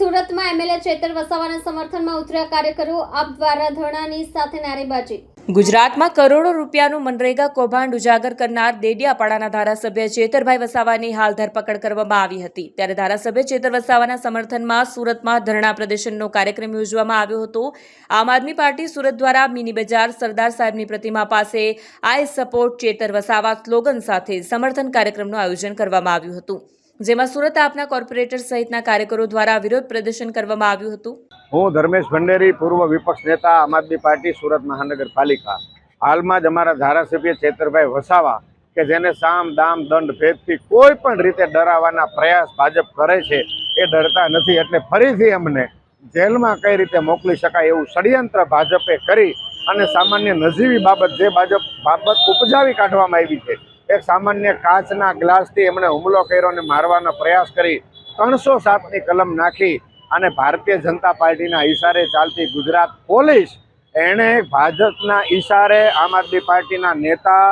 સુરતમાં એમએલએ ચેતર વસાવાના સમર્થનમાં ઉતર્યા કાર્યકરો આપ દ્વારા ધરણાની સાથે નારેબાજી. ગુજરાતમાં કરોડો રૂપિયાનું મનરેગા કૌભાંડ ઉજાગર કરનાર દેડિયાપાડાના ધારાસભ્ય ચેતરભાઈ વસાવાની હાલ ધરપકડ કરવામાં આવી હતી. ત્યારે ધારાસભ્ય ચેતર વસાવાના સમર્થનમાં સુરતમાં ધરણા પ્રદર્શનનો કાર્યક્રમ યોજવામાં આવ્યો હતો. આમ આદમી પાર્ટી સુરત દ્વારા મિની બજાર સરદાર સાહેબની પ્રતિમા પાસે I support Chaitar Vasava slogan સાથે સમર્થન કાર્યક્રમનું આયોજન કરવામાં આવ્યું હતું. જેમાં સુરત આપના કોર્પોરેટર સહિતના કાર્યકરો દ્વારા વિરોધ પ્રદર્શન કરવામાં આવ્યું હતું. હું ધર્મેશ ભંડેરી, પૂર્વ વિપક્ષ નેતા, આમ આદમી પાર્ટી, સુરત મહાનગરપાલિકા. હાલમાં જ અમારા ધારાસભ્ય ચેતરભાઈ વસાવા, કે જેને સામ, દામ, દંડ, ભેદથી કોઈ પણ રીતે ડરાવવાના પ્રયાસ ભાજપ કરે છે, એ ડરતા નથી. એટલે ફરીથી અમને જેલમાં કઈ રીતે મોકલી શકાય એવું ષડયંત્ર ભાજપે કરી અને સામાન્ય નજીવી બાબત જે ભાજપ બાબત ઉપજાવી કાઢવામાં આવી છે એક સામાન્ય કાચના ગ્લાસથી એમણે હુમલો કર્યો અને મારવાનો પ્રયાસ કરી ત્રણસો સાતની કલમ નાખી અને ભારતીય જનતા પાર્ટીના ઈશારે ચાલતી ગુજરાત પોલીસ એણે ભાજપના ઈશારે આમ આદમી પાર્ટીના નેતા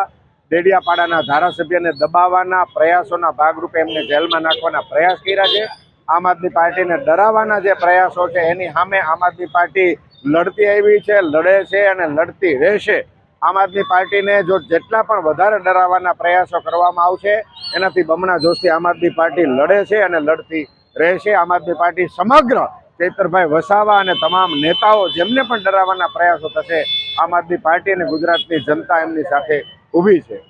ડેડિયાપાડાના ધારાસભ્યને દબાવવાના પ્રયાસોના ભાગરૂપે એમને જેલમાં નાખવાના પ્રયાસ કર્યા છે. આમ આદમી પાર્ટીને ડરાવવાના જે પ્રયાસો છે, એની સામે આમ આદમી પાર્ટી લડતી આવી છે, લડે છે અને લડતી રહેશે. આમ આદમી પાર્ટીને જો જેટલા પણ વધારે ડરાવવાના પ્રયાસો કરવામાં આવશે, એનાથી બમણા જોશથી આમ આદમી પાર્ટી લડે છે અને લડતી રહેશે. આમ આદમી પાર્ટી સમગ્ર ચૈતરભાઈ વસાવા અને તમામ નેતાઓ જેમને પણ ડરાવવાના પ્રયાસો થશે, આમ આદમી પાર્ટી અને ગુજરાતની જનતા એમની સાથે ઊભી છે.